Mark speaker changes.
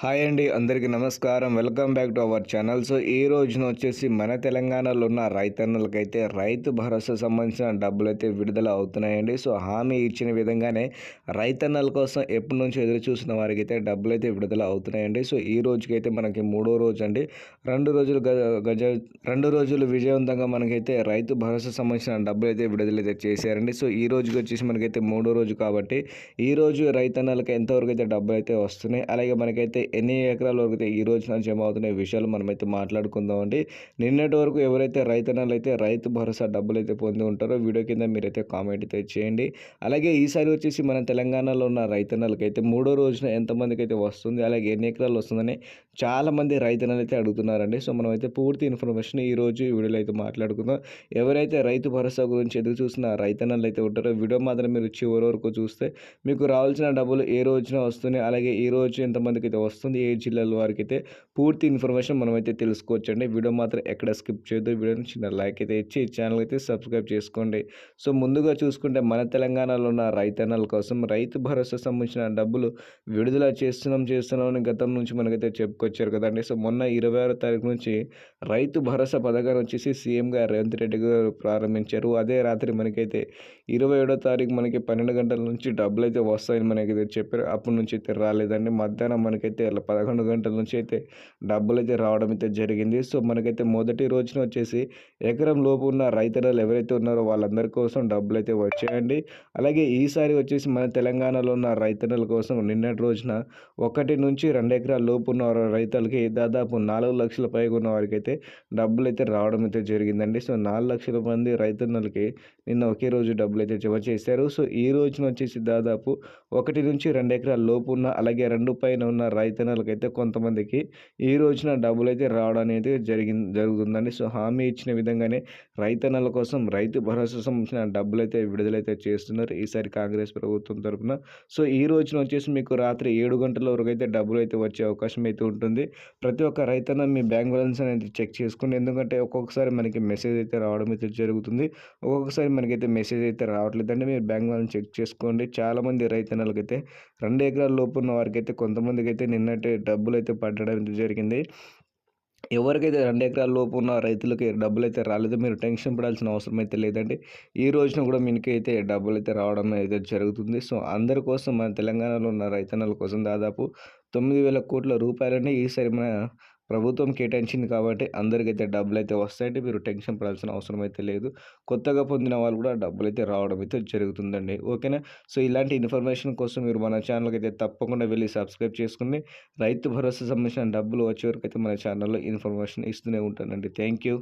Speaker 1: Hi అండి అందరికీ నమస్కారం. Welcome back to our channel. So ఈ రోజున వచ్చేసి మన తెలంగాణలో ఉన్న రైతన్నులకైతే రైతు భరోసా సంబంధించిన డబ్బులు అయితే విడుదల అవుతున్నాయండి. సో హామీ ఇచ్చిన విధంగానే రైతన్నల కోసం ఎప్పటి నుంచి ఎదురు చూసిన వారికి అయితే డబ్బులు అయితే విడుదల అవుతున్నాయండి. సో ఈ రోజుకైతే మనకి మూడో రోజు అండి. రెండు రోజులు గజ రెండు రోజులు విజయవంతంగా మనకైతే రైతు భరోసా సంబంధించిన డబ్బులు అయితే విడుదల అయితే చేశారండి. సో ఈ రోజుకి వచ్చేసి మనకైతే మూడో రోజు కాబట్టి ఈ రోజు రైతన్నలకు ఎంతవరకు అయితే డబ్బులు అయితే వస్తున్నాయి అలాగే మనకైతే ఎన్ని ఎకరాల వరకు అయితే ఈ రోజున జమ అవుతున్న విషయాలు మనమైతే మాట్లాడుకుందాం అండి నిన్నటి వరకు ఎవరైతే రైతన్నలు అయితే రైతు భరోసా డబ్బులు అయితే పొంది ఉంటారో వీడియో కింద మీరైతే కామెంట్ అయితే చేయండి. అలాగే ఈసారి వచ్చేసి మన తెలంగాణలో ఉన్న రైతన్నలకైతే మూడో రోజున ఎంతమందికి అయితే వస్తుంది అలాగే ఎన్ని ఎకరాలు వస్తుందని చాలామంది రైతన్నలు అయితే అడుగుతున్నారండి. సో మనం అయితే పూర్తి ఇన్ఫర్మేషన్ ఈరోజు ఈ వీడియోలో అయితే మాట్లాడుకుందాం. ఎవరైతే రైతు భరోసా గురించి ఎదురు చూసిన రైతన్నలు అయితే ఉంటారో వీడియో మాత్రం మీరు చివరి వరకు చూస్తే మీకు రావాల్సిన డబ్బులు ఏ రోజున వస్తున్నాయి అలాగే ఈ రోజు ఎంతమందికి అయితే వస్తుంది ఏ జిల్లాల వారికి అయితే పూర్తి ఇన్ఫర్మేషన్ మనమైతే తెలుసుకోవచ్చండి. తెలుసుకోవచ్చు అండి వీడియో మాత్రం ఎక్కడ స్కిప్ చేయొద్దు. వీడియోని చిన్న లైక్ అయితే ఇచ్చి ఛానల్ అయితే సబ్స్క్రైబ్ చేసుకోండి. సో ముందుగా చూసుకుంటే మన తెలంగాణలో ఉన్న రైతన్నల కోసం రైతు భరోసా సంబంధించిన డబ్బులు విడుదల చేస్తున్నాం చేస్తున్నాం అని గతం నుంచి మనకైతే చెప్పుకొచ్చారు కదండి. సో మొన్న ఇరవై ఆరో తారీఖు నుంచి రైతు భరోసా పథకాన్ని వచ్చేసి సీఎం గారు రేవంత్ రెడ్డి గారు ప్రారంభించారు. అదే రాత్రి మనకైతే ఇరవై ఏడో తారీఖు మనకి పన్నెండు గంటల నుంచి డబ్బులు అయితే వస్తాయని మనకైతే చెప్పారు. అప్పటి నుంచి అయితే రాలేదండి. మధ్యాహ్నం మనకైతే అలా పదకొండు గంటల నుంచి అయితే డబ్బులు అయితే రావడం అయితే జరిగింది. సో మనకైతే మొదటి రోజున వచ్చేసి ఎకరం లోపు ఉన్న రైతులు ఎవరైతే ఉన్నారో వాళ్ళందరి కోసం డబ్బులు అయితే వచ్చాయండి. అలాగే ఈసారి వచ్చేసి మన తెలంగాణలో ఉన్న రైతుల కోసం నిన్నటి రోజున ఒకటి నుంచి రెండు ఎకరాల లోపు ఉన్న రైతులకి దాదాపు నాలుగు లక్షల పైగా ఉన్న వారికి అయితే డబ్బులు అయితే రావడం అయితే జరిగిందండి. సో నాలుగు లక్షల మంది రైతులకి నిన్న ఒకే రోజు డబ్బులు అయితే జమ చేశారు. సో ఈ రోజున వచ్చేసి దాదాపు ఒకటి నుంచి రెండు ఎకరాల లోపు ఉన్న అలాగే రెండు పైన ఉన్న రైతు అయితే కొంతమందికి ఈ రోజున డబ్బులు అయితే రావడం అనేది జరిగింది జరుగుతుందండి. సో హామీ ఇచ్చిన విధంగానే రైతన్నల కోసం రైతు భరోసా సంబంధించిన డబ్బులు అయితే విడుదలైతే చేస్తున్నారు ఈసారి కాంగ్రెస్ ప్రభుత్వం తరఫున సో ఈ రోజున వచ్చేసి మీకు రాత్రి ఏడు గంటల వరకు అయితే డబ్బులు అయితే వచ్చే అవకాశం అయితే ఉంటుంది. ప్రతి ఒక్క రైతన్న మీ బ్యాంక్ బ్యాలెన్స్ అనేది చెక్ చేసుకోండి ఎందుకంటే ఒక్కొక్కసారి మనకి మెసేజ్ అయితే రావడం అయితే జరుగుతుంది. ఒక్కొక్కసారి మనకైతే మెసేజ్ అయితే రావట్లేదండి. మీరు బ్యాంక్ బ్యాలెన్స్ చెక్ చేసుకోండి. చాలామంది రైతన్నలకైతే రెండు ఎకరాల లోపు ఉన్న వారికి అయితే కొంతమందికి అయితే అన్నట్టు డబ్బులు అయితే పట్టడం జరిగింది. ఎవరికైతే రెండు ఎకరాల లోపు ఉన్న రైతులకి డబ్బులు అయితే రాలేదు మీరు టెన్షన్ పడాల్సిన అవసరం అయితే లేదండి. ఈ రోజున కూడా మీకు అయితే డబ్బులు అయితే రావడం అయితే జరుగుతుంది. సో అందరి కోసం మన తెలంగాణలో ఉన్న రైతన్నల కోసం దాదాపు తొమ్మిది వేల కోట్ల రూపాయలని ఈసారి మన ప్రభుత్వం కేటాయించింది కాబట్టి అందరికైతే డబ్బులు అయితే వస్తాయంటే మీరు టెన్షన్ పడాల్సిన అవసరం అయితే లేదు. కొత్తగా పొందిన వాళ్ళు కూడా డబ్బులు అయితే రావడం అయితే జరుగుతుందండి. ఓకేనా? సో ఇలాంటి ఇన్ఫర్మేషన్ కోసం మీరు మన ఛానల్కి అయితే తప్పకుండా వెళ్ళి సబ్స్క్రైబ్ చేసుకుని రైతు భరోసా సంబంధించిన డబ్బులు వచ్చే వరకు అయితే మన ఛానల్లో ఇన్ఫర్మేషన్ ఇస్తూనే ఉంటానండి. Thank you.